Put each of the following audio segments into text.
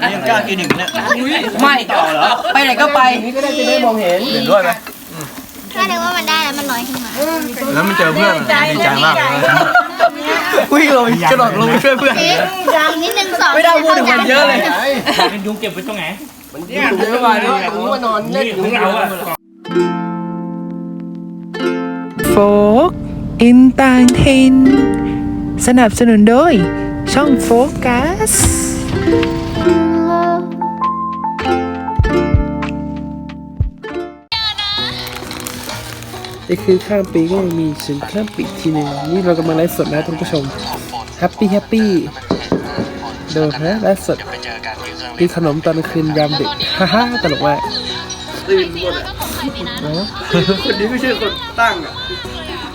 นี่ยังกล้ากินอีกเนี่ยไม่ต่อเหรอไปไหนก็ไปนี่ก็ได้จะได้มองเห็นเห็นด้วยไหมถ้านึกว่ามันได้แล้วมันลอยขึ้นมาแล้วมันเจอเพื่อนดีใจมากเลยวิ่งลงกระโดดลงไปช่วยเพื่อนอีกนิดนึงสองไม่ได้พูดถึงคนเยอะเลยเป็นยุงเก็บไว้ตรงไหนมันเนี่ยผมไม่มาดิผมมานอนเล่นอยู่ของเราอะโฟกอินต่างถิ่นสนับสนุนโดยช่องโฟกัส นี่คือข้ามปีก็ยังมีถึงข้ามปีอีกทีหนึ่งนี่เรากำลังไลฟ์สดนะท่านผู้ชมแฮปปี้แฮปปี้ดูนะไลฟ์สดกินขนมตอนกลางคืนยามดึกฮ่าฮ่าตลกมากตื่นหมดอะคนนี้ไม่ใช่คนตั้งอะ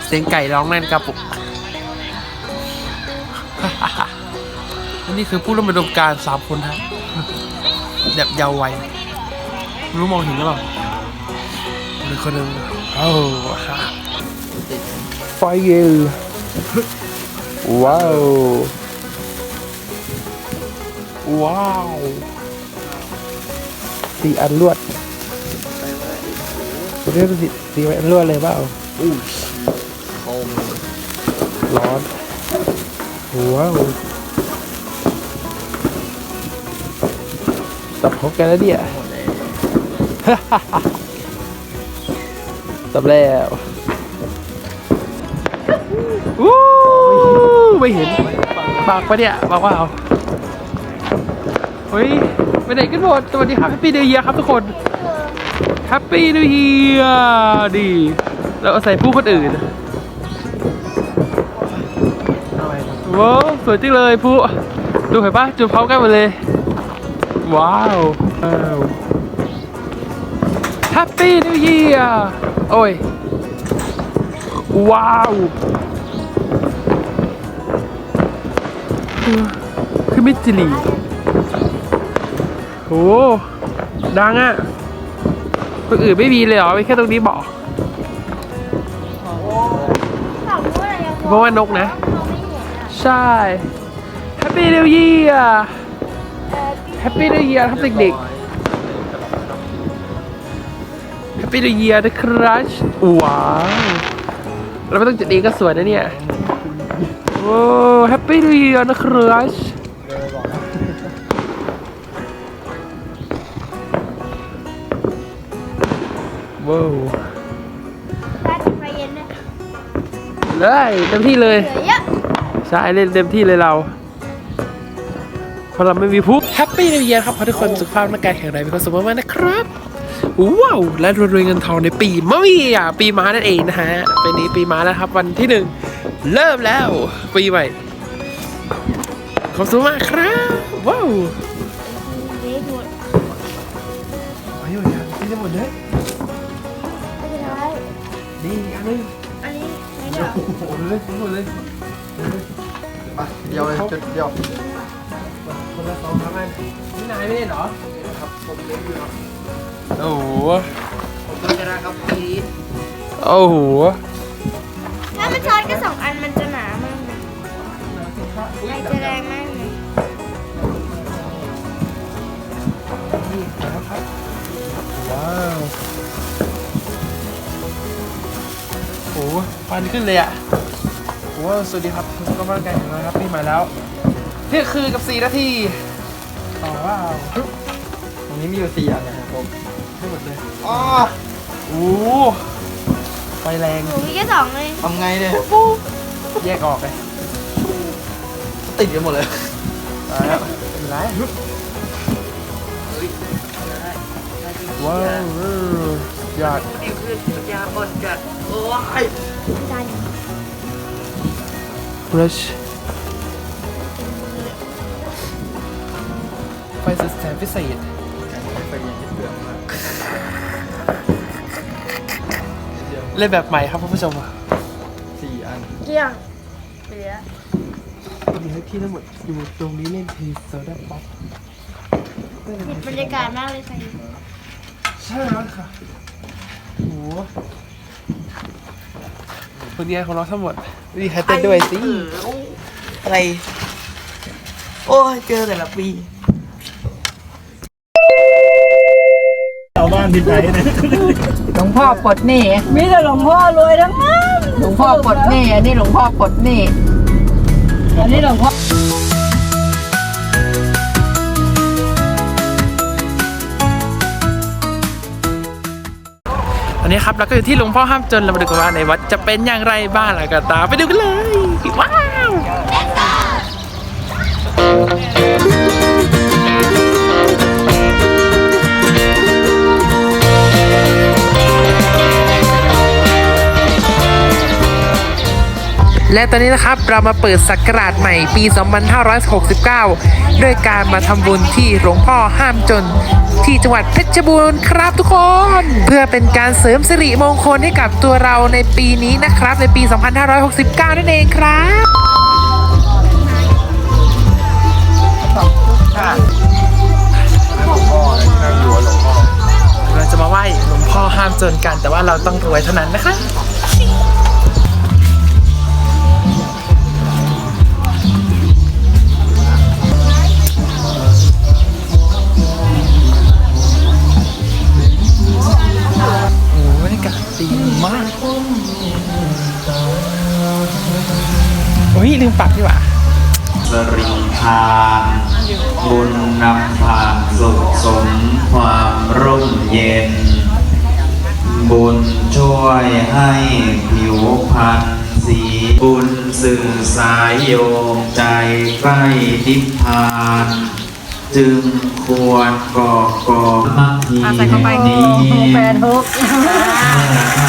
เสียงไก่ร้องนั่นกระปุ กอันนี้คือผู้ร่วมอุดมการณ์สามคนครับแบบยาววัยไม่รู้มองเห็นหรือเปล่าหรือคนหนึ่งโอ้ฮะไฟเยลว้าวว้าวสีอันลวดคุณเรียกสีสีอันลวดเลยเปล่าร้อนว้าว ตับของแกแล้วเนี่ยตับแล้ววู้ไม่เห็นปากปะเนี่ยปากว่าเอาเฮ้ยไปไหนกันหมดสวัสดีครับแฮปปี้เดย์เยียครับทุกคนแฮปปี้เดย์เยียดีเอาใส่ผู้คนอื่นว้าวสวยจังเลยผู้ดูเห็นปะจุดพร้อมกันหมดเลย ว้าวว้าวแฮปปี้นิวเยียร์โอ้ย ว้าว คือคือมิจิลีโหดังอะตัวอื่นไม่มีเลยเหรอมีแค่ตรงนี้บอกสองด้วยอะไรยังเพราะว่านกนะเราไม่เห็ นอะใช่ Happy New Year Happy New Year ครับเด็กๆ Happy New Year นะครับว้าวเราไม่ต้องจุดเองก็สวยนะเนี่ยโอ้ Happy New Year นะครับว้าวได้ไฟเย็นนะเลยเต็มที่เลยเหลือเยอะใช่เล่นเต็มที่เลยเราเพ ราะเราไม่มีพุกแฮปปี้นิวเยียร์ครับขอทุกคนสุขภาพร่างกายแข็งแรงมีความสุขมากๆนะครับว้าวและรวยเงินทองในปีมะเมียปีม้านั่นเองนะฮะปีนี้ปีม้าแล้วครับวันที่หนึ่งเริ่มแล้วปีใหม่ขอบคุณมากครับว้าวเละหมดไปอยู่ยังที่จะหมดเลยนี่อันนึงอันนี้ไม่ได้โอ้โหเลยหมดเลยเดียวเลยจุดเดียว คนละสองสามอันนี่นายไม่ได้เหรอครับผมเล่นอยู่ครับโอ้โหผมก็ชนะครับปีนี้โอ้โหถ้ามันช้อนแค่สองอันมันจะหนามากเลยมันจะแรงมากเลยว้าวโอ้ฟันขึ้นเลยอะโอ้สวัสดีครับคุณก็ร่างกายแข็งแรงครับพี่มาแล้ว เที่ยงคืนกับสี่นาทีอ๋อว้าวตรงนี้มีอยู่สี่อันนะครับผมให้หมดเลยอ๋อโอ้ไฟแรงหนูมีแค่สองเลยทำไงเนี่ยแยกออกเลยติดกันหมดเลยตายแล้วเป็นไรว้าวเออยอดนี่คือปัญญาอ่อนจัดโอ้ยจาน brush ไฟสุดแสนพิเศษไปยังที่เปลือกมากเล่นแบบใหม่ครับคุณผู้ชมสี่อันเกี่ยงเหลือวันนี้ให้พี่ทั้งหมดอยู่ตรงนี้เล่นเพลงโซดาป๊อปผิดบรรยากาศมากเลยค่ะใช่แล้วค่ะโอ้โหผลงานของเราทั้งหมดมีใครเต้นด้วยสิ อะไร โอ้ยเจอแต่ละปี บ้านที่ไหนเนี่ยหลวงพ่อปลดหนี้มีแต่หลวงพ่อรวยทั้งนั้นหลวงพ่อปลดหนี้อันนี้หลวงพ่อปลดหนี้อันนี้หลวงพ่อวันนี้ครับเราก็อยู่ที่หลวงพ่อห้ามจนเรามาดูกันว่าในวัดจะเป็นอย่างไรบ้างแล้วก็ตามไปดูกันเลยว้าว และตอนนี้นะครับเรามาเปิดศักราชใหม่ปี 2569 ด้วยการมาทำบุญที่หลวงพ่อห้ามจน ที่จังหวัดเพชรบูรณ์ครับทุกคน เพื่อเป็นการเสริมสิริมงคลให้กับตัวเราในปีนี้นะครับ ในปี 2569 นั่นเองครับเราจะมาไหว้หลวงพ่อห้ามจนกัน แต่ว่าเราต้องรวยเท่านั้นนะคะ ความร่มเย็น บุญช่วยให้ผิวพรรณสีบุญสื่อสายโยงใจใกล้ทิพพาน จึงควรก่อกองมักทีแห่งนี้ แปดหก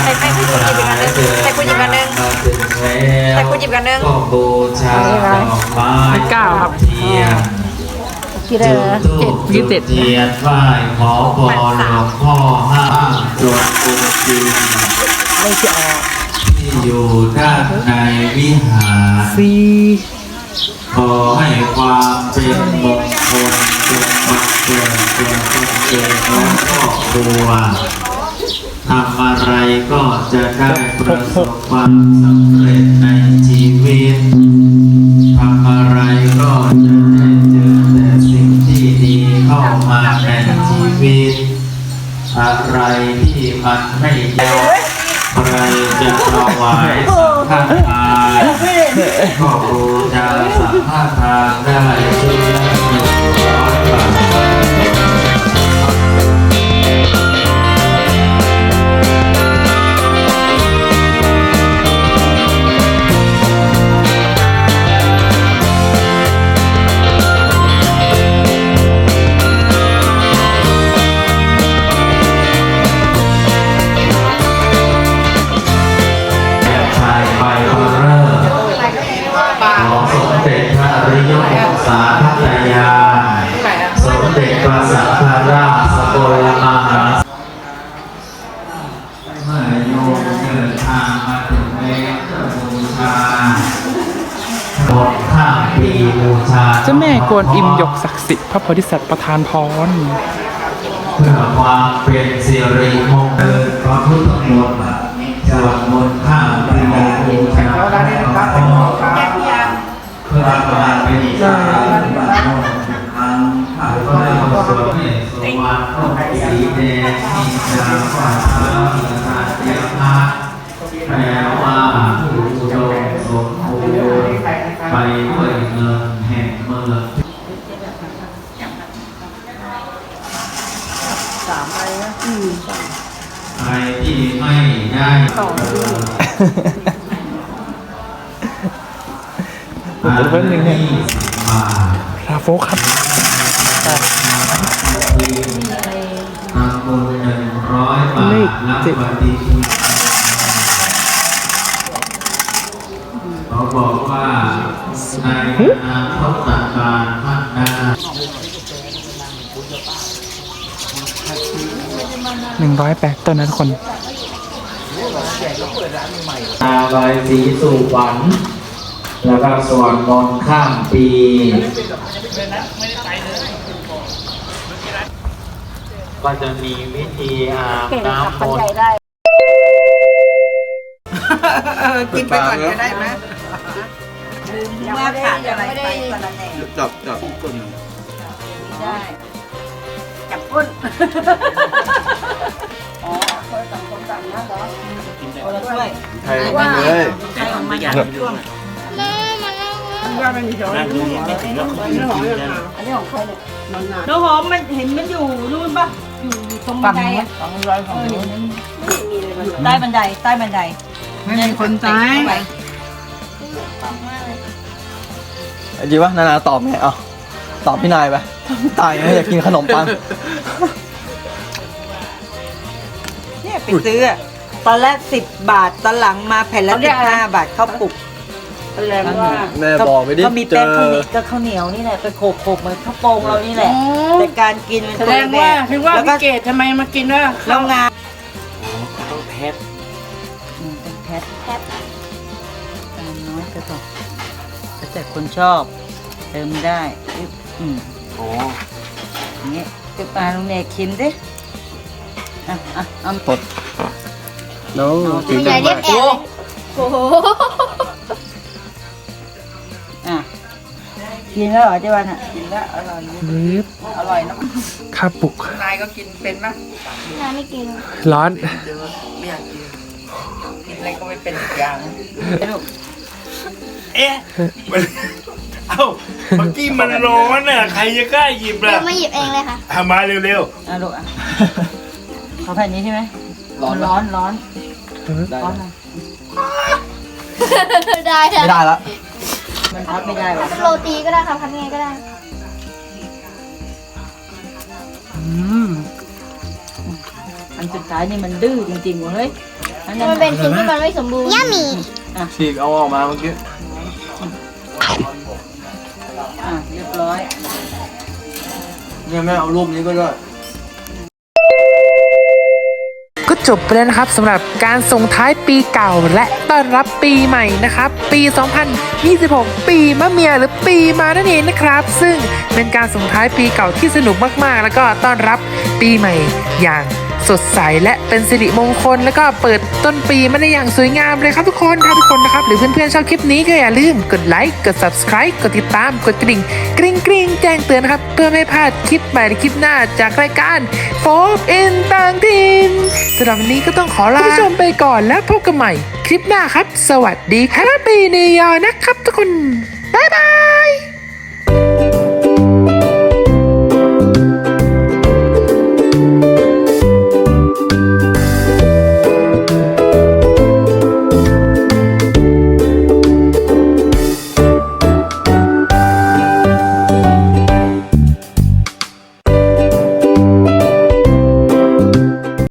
ใส่ไปคุณหยิบอีกอันหนึงใส่คุณหยิบอันหนึงมาถึงแล้วใส่คุณหยิบอันหนึงก็บูชาดอกไม้ไม่กล้าครับเทียน กี่ได้แล้วจุดธูปยี่สิบเจ็ดจุเทียนไหว้ขอพรหลวงพ่อห้ามจวนองค์จริงไม่ใช่ออกที่อยู่ด้านในวิหารซีขอให้ความเป็นมงคลจงมาเกิดเกิดตนเองและครอบครัวทำอะไรก็จะได้ประสบความสำเร็จในชีวิต อะไรที่มันไม่ยอมใครจะถวายสังฆทานก็บูชาสังฆทานได้ชุดละหนึ่งร้อยบาท ของสมเด็จพระอริยงศาพัทยา สมเด็จพระสังฆราชสกลมหาเมื่อโยมเดินทางมาถึงแล้วก็บูชาบทข้ามปีบูชาเจ้าแม่กวนอิมยกศักดิ์สิทธิ์พระโพธิสัตว์ประทานพรเพื่อความเป็นสิริมงคลพระพุทธมนต์สวดมนต์ข้าม วดให้สวัสดิ์ต้องสีแดงที่จาเท้าสาเตียพระแปลว่าผู้ดมสมบูรณ์ไปด้วยเงินแห่งเมืองใครที่ไม่ได้ต่อผมเพิ่มหนึ่งเนี่ยราโฟครับ เรับเจ็ดปฏิทินเขาบอกว่าในอนาคตการข้างหน้าหนึ่งร้อยแปดต้นนะทุกคนตาใบายสีสู่ขวัญแล้วก็สวดมนต์ข้ามปี ก็จะมีวิธีอาบเก่งขับน้ำมปันนใหญ่ต์ได้กินไปก่อนก็ได้ไหมยังไม่ได้ยังไม่ได้จับจับก้นได้ จับก้นคนละถ้วยไทยมันเลยใครของมันอยากอะกินด้วยมามานั่งดูไม่ถึงแล้วกินกินกันอันนี้ของใครเนี่ยน้องหอมมันเห็นมันอยู่นู่นปะ อยู่อยู่ตรงบันไดอะสองร้อยของนู้นใต้บันไดใต้บันไดไม่มีคนตายไอ้จีวะนานาตอบไงเอาตอบพี่นายไปตายไงอยากกินขนมปัง เนี่ยไปซื้ออะตอนแรกสิบบาทตอนหลังมาแผ่นละสิบห้าบาทข้าวปลุก แสดงว่าแม่บอกไปดิก็มีเจแป้งอ ข้าวเหนียวก็ข้าวเหนียวนี่แหละไปโขกโขกๆเหมือนข้าวโป่งเรานี่แหละ แต่การกินมันแสคนดละงแบว่าบคือว่าแล้วก็พี่เกดทำไมมากินว่าแล้วงานต้องแพทอืมเป็นแพทแพท ตามน้อยก็พอแล้วแต่คนชอบ เติมได้อึ๊บอืมโอ้อย่างเงี้ยจะมาลุงเนกชิมดิอะอะเอาสดแล้วคุณยายเรียกแอบ โอ้โห กินแล้วเหรอเจ้าวันอะกินแล้วอร่อยอยู่นี่อร่อยนะข้าวปลุก นายก็กินเป็นมั้ยน้าไม่กินร้อนไม่อยากกินกินอะไรก็ไม่เป็นอีกอย่างลูกเอ๊ะมันเอ้าเมื่อกี้มันร้อนน่ะใครจะกล้าหยิบเดี๋ยล่ะวมาหยิบเองเลยค่ะ ทำมาเร็วอะลูกอะเขาแผ่นนี้ใช่ไหมร้อนร้อนร้อนได้ร้อนนะได้ไม่ค่ะได้ละ มันพับไม่ได้หรอกโรตีก็ได้ค่ะทำยังไงก็ได้ อืมอันสุดท้ายนี่มันดื้อจริงๆเว้ยอันนั้นมันเป็นชิ้นที่มันไม่สมบูรณ์ย่ามีฉีกเอาออกมาเมื่อกี้อะเรียบร้อย เนี่ยแม่เอารูปนี้ก็ได้ จบไปแล้วนะครับสำหรับการส่งท้ายปีเก่าและต้อนรับปีใหม่นะครับ ปี 2026 ปีมะเมียหรือปีมานั่นเองนะครับ ซึ่งเป็นการส่งท้ายปีเก่าที่สนุกมากๆ แล้วก็ต้อนรับปีใหม่อย่าง สดใสและเป็นสิริมงคล แล้วก็เปิดต้นปีมาได้อย่างสวยงามเลยครับทุกคนถ้าทุกคนนะครับหรือเพื่อนๆชอบคลิปนี้ก็อย่าลืมกดไลค์กด subscribe กดติดตามกดกระดิ่งกริ๊งกริ๊งแจ้งเตือนนะครับ เพื่อไม่พลาดคลิปใหม่ในคลิปหน้าจากรายการโฟบอินต่างถิ่นสำหรับวันนี้ก็ต้องขอลาคุณผู้ชมไปก่อนแล้วพบกันใหม่ คลิปหน้าครับ สวัสดีครับปีนิยอนะครับทุกคนบ๊ายบาย